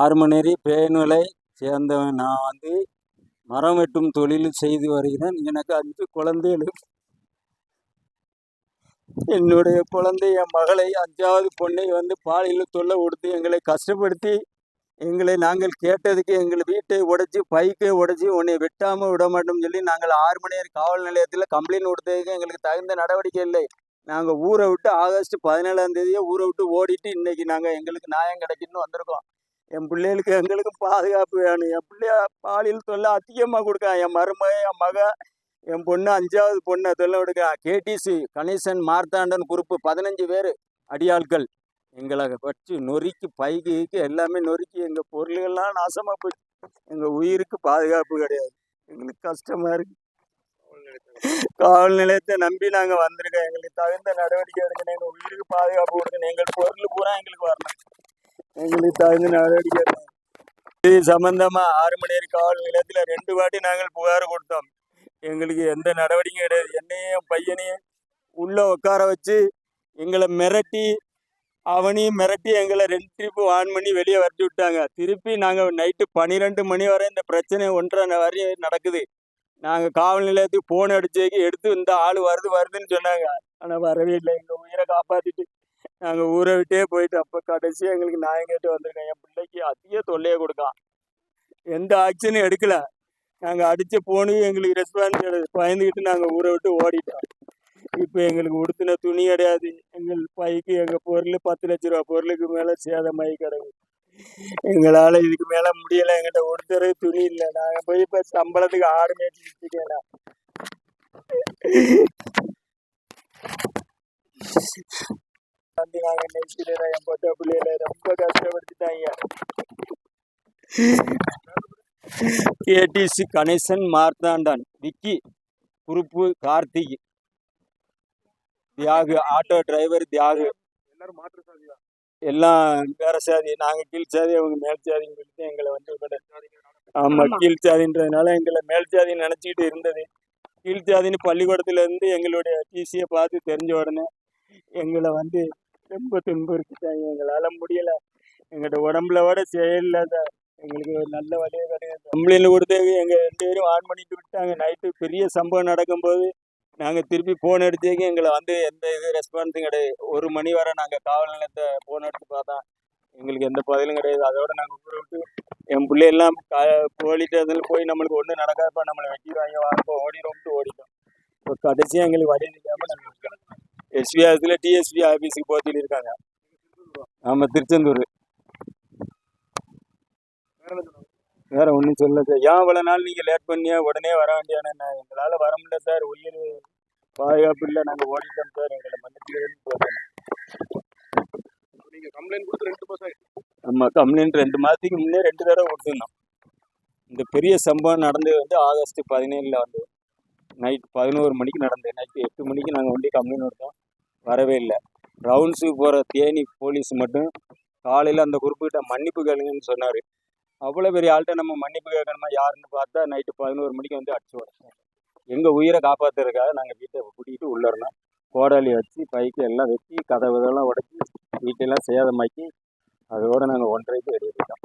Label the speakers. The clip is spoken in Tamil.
Speaker 1: ஆறுமணேரி பேணுவலை சேர்ந்தவன். நான் வந்து மரம் வெட்டும் தொழில் செய்து வருகிறேன். எனக்கு அஞ்சு குழந்தைகள் என்னுடைய குழந்தை என் மகளை அஞ்சாவது பொண்ணை வந்து பாலியல் தொல்லை கொடுத்து எங்களை கஷ்டப்படுத்தி எங்களை நாங்கள் கேட்டதுக்கு எங்கள் வீட்டை உடைச்சி பைக்கை உடைச்சி உன்னை வெட்டாமல் விட மாட்டோம்னு சொல்லி நாங்கள் ஆறு மணி நேரம் காவல் நிலையத்தில் கம்ப்ளைண்ட் கொடுத்ததுக்கு எங்களுக்கு தகுந்த நடவடிக்கை இல்லை. நாங்கள் ஊரை விட்டு ஆகஸ்ட் பதினேழாம் தேதியே ஊரை விட்டு ஓடிட்டு இன்னைக்கு நாங்கள் எங்களுக்கு நியாயம் கிடைக்குன்னு வந்திருக்கோம். என் பிள்ளைகளுக்கு எங்களுக்கு பாதுகாப்பு வேணும். என் பிள்ளைய பாலியல் தொல்லை அதிகமாக கொடுக்கான் என் மருமக என் மக என் பொண்ணு அஞ்சாவது பொண்ணை தொல்லை கொடுக்கான் கேடிசி கணேசன் மார்த்தாண்டன் குரூப்பு பதினஞ்சு பேர் அடியாள்கள். எங்களை வச்சு நொறுக்கி பைக்கு கீக்கு எல்லாமே நொறுக்கி எங்கள் பொருள்கள்லாம் நாசமாக போச்சு எங்கள் உயிருக்கு பாதுகாப்பு கிடையாது. எங்களுக்கு கஷ்டமாக இருக்கு. காவல் நிலையத்தை நம்பி நாங்கள் வந்திருக்கோம். எங்களுக்கு தகுந்த நடவடிக்கை எடுக்கணும். எங்கள் உயிருக்கு பாதுகாப்பு கொடுக்கணும். எங்கள் பொருள் பூரா எங்களுக்கு வரணும். எங்களுக்கு தகுந்த நடவடிக்கை இது சம்பந்தமா ஆறு மணி நேரம் காவல் நிலையத்தில் ரெண்டு வாட்டி நாங்கள் புகார் கொடுத்தோம். எங்களுக்கு எந்த நடவடிக்கையும் கிடையாது. என்னையும் பையனையும் உள்ள உட்கார வச்சு எங்களை மிரட்டி அவனையும் மிரட்டி எங்களை ரெண்டு ட்ரிப்பு ஆன் பண்ணி வெளியே வரட்டி விட்டாங்க. திருப்பி நாங்கள் நைட்டு பன்னிரெண்டு மணி வரை இந்த பிரச்சனை ஒன்றரை வரையும் நடக்குது. நாங்கள் காவல் நிலையத்துக்கு ஃபோன் அடிச்சதுக்கு எடுத்து இந்த ஆள் வருது வருதுன்னு சொன்னாங்க. ஆனால் வரவே இல்லை. எங்கள் உயிரை காப்பாற்றிட்டு நாங்கள் ஊரை விட்டே போயிட்டு அப்போ கடைசியாக எங்களுக்கு நியாயம் கேட்டு வந்திருக்கேன் என் பிள்ளைக்கு அதிக தொல்லையை கொடுக்கான். எந்த ஆக்ஷனும் எடுக்கல. நாங்கள் அடித்த போனு எங்களுக்கு ரெஸ்பான்ஸ் கிடையாது பயந்துக்கிட்டு நாங்கள் ஊரை விட்டு ஓடிட்டோம். இப்போ எங்களுக்கு உடுத்தின துணி கிடையாது. எங்கள் பைக்கு எங்கள் பொருள் பத்து லட்ச ரூபா பொருளுக்கு மேலே சேதமாகி கிடக்கு. எங்களால் இதுக்கு மேலே முடியலை. எங்கிட்ட உடுத்துறது துணி இல்லை. நாங்கள் போய் இப்போ சம்பளத்துக்கு ஆடு மேய்ச்சி நாங்கள் நெய்ச்சில என் பொட்ட பிள்ளையில ரொம்ப கஷ்டப்படுத்திட்டாங்க KDC Ganesan Marthandan Vicky group Karthik Thiyagu auto driver Thiyagu.
Speaker 2: எல்லாரும் மாற்று சாதியா
Speaker 1: எல்லாம் வேற சாதி. நாங்கள் கீழ் சாதி அவங்க மேல் சாதின்னு சொல்லிட்டு எங்களை வந்து ஆமாம் கீழ் சாதின்றதுனால எங்களை மேல் சாதின்னு நினச்சிக்கிட்டு இருந்தது. கீழ் சாதின்னு பள்ளிக்கூடத்துல இருந்து எங்களுடைய டிசியை பார்த்து தெரிஞ்ச உடனே எங்களை வந்து ரொம்ப துன்புறுத்திட்டாங்க எங்களால் முடியலை. எங்கள்கிட்ட உடம்புல விட செயலில்லாத எங்களுக்கு ஒரு நல்ல வழியே கிடையாது. கம்ப்ளைண்ட் கொடுத்தது எங்கள் ரெண்டு பேரும் ஆன் பண்ணிட்டு விட்டாங்க. நைட்டு பெரிய சம்பவம் நடக்கும்போது நாங்கள் திருப்பி ஃபோன் அடிச்சேங்க எங்களை வந்து எந்த இது ரெஸ்பான்ஸும் கிடையாது. ஒரு மணி வரை நாங்கள் காவல் நிலையத்தை ஃபோன் எடுத்து பார்த்தா எங்களுக்கு எந்த பதிலும் கிடையாது. அதோட நாங்கள் ஊரை விட்டு என் பிள்ளையெல்லாம் க போலிட்டு அதில் போய் நம்மளுக்கு ஒன்றும் நடக்காதப்ப நம்மளை வெட்டிடுவாங்க. வாரப்போ ரொம்ப ஓடிட்டோம். இப்போ கடைசியாக எங்களுக்கு வழி நிற்காமல் நாங்கள் எஸ்பி ஆஃபீஸில் டிஎஸ்பி ஆஃபீஸுக்கு போக சொல்லியிருக்காங்க ஆமாம் திருச்செந்தூர்.
Speaker 2: வேற
Speaker 1: ஒன்றும் சொல்ல சார். ஏன் இவ்வளோ நாள் நீங்கள் லேட் பண்ணியா உடனே வர வேண்டியானே எங்களால் வர முடியல சார். உயிர் பாதுகாப்பு இல்லை. நாங்கள் ஓடிட்டோம் சார். எங்களை மன்னிச்சுக்கிறேன்னு சொல்கிறேன்
Speaker 2: இப்ப நீங்க கம்ப்ளைண்ட் கொடுத்து ரெண்டு
Speaker 1: நம்ம கம்ப்ளைண்ட் ரெண்டு மாதத்துக்கு முன்னே ரெண்டு தடவை கொடுத்துருந்தோம். இந்த பெரிய சம்பவம் நடந்தது வந்து ஆகஸ்ட் பதினேழில் வந்து. நைட் பதினோரு மணிக்கு நடந்தது. நைட்டு எட்டு மணிக்கு நாங்கள் வண்டி கம்ப்ளைண்ட் கொடுத்தோம். வரவே இல்லை. ரவுண்ட்ஸுக்கு போகிற தேனி போலீஸ் மட்டும் காலையில் அந்த குறிப்பிட்ட மன்னிப்பு கேளுங்கன்னு சொன்னார். அவ்வளோ பெரிய ஆள்கிட்ட நம்ம மன்னிப்பு கேட்கணுமா யாருன்னு பார்த்தா நைட்டு பதினோரு மணிக்கு வந்து அடிச்சு உடச்சோம் எங்கள் உயிரை காப்பாற்றுறதுக்காக நாங்கள் வீட்டை கூட்டிகிட்டு உள்ள இருந்தோம் கோடாலி வச்சு பைக்கு எல்லாம் வெட்டி கதவு இதெல்லாம் உடச்சி வீட்டெல்லாம் சேதமாக்கி அதோடு நாங்கள் ஒன்றரைக்கு
Speaker 2: வெளியிட்டோம்